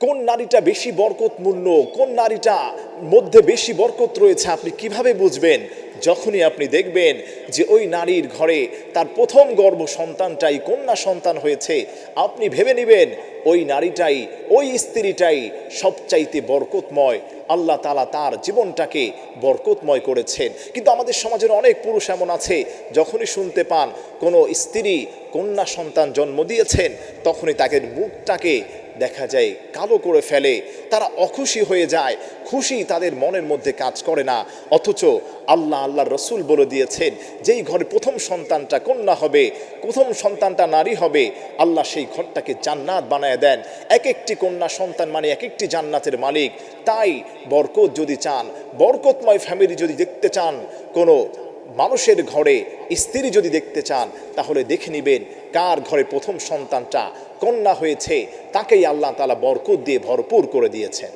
কোন নারীটা বেশি বরকতমূর্ণ, কোন নারীটা মধ্যে বেশি বরকত রয়েছে আপনি কীভাবে বুঝবেন? যখনই আপনি দেখবেন যে ওই নারীর ঘরে তার প্রথম গর্ভ সন্তানটাই কন্যা সন্তান হয়েছে, আপনি ভেবে নেবেন ওই নারীটাই, ওই স্ত্রীটাই সবচাইতে বরকতময়। আল্লাহ তালা তার জীবনটাকে বরকতময় করেছেন। কিন্তু আমাদের সমাজের অনেক পুরুষ এমন আছে, যখনই শুনতে পান কোনো স্ত্রী কন্যা সন্তান জন্ম দিয়েছেন, তখনই তাকে মুখটাকে দেখা যায়, কালো করে ফেলে, তারা অখুশি হয়ে যায়, খুশি তাদের মনের মধ্যে কাজ করে না। অথচ আল্লাহ আল্লাহ রসুল বলে দিয়েছেন, যেই ঘরে প্রথম সন্তানটা কন্যা হবে, প্রথম সন্তানটা নারী হবে, আল্লাহ সেই ঘরটাকে জান্নাত বানায় দেন। এক একটি কন্যা সন্তান মানে এক একটি জান্নাতের মালিক। তাই বরকত যদি চান, বরকতময় ফ্যামিলি যদি দেখতে চান, কোনো মানুষের ঘরে স্ত্রী যদি দেখতে চান, তাহলে দেখে নেবেন কার ঘরে প্রথম সন্তানটা কন্যা হয়েছে তাকেই আল্লাহ তালা বরকত দিয়ে ভরপুর করে দিয়েছেন।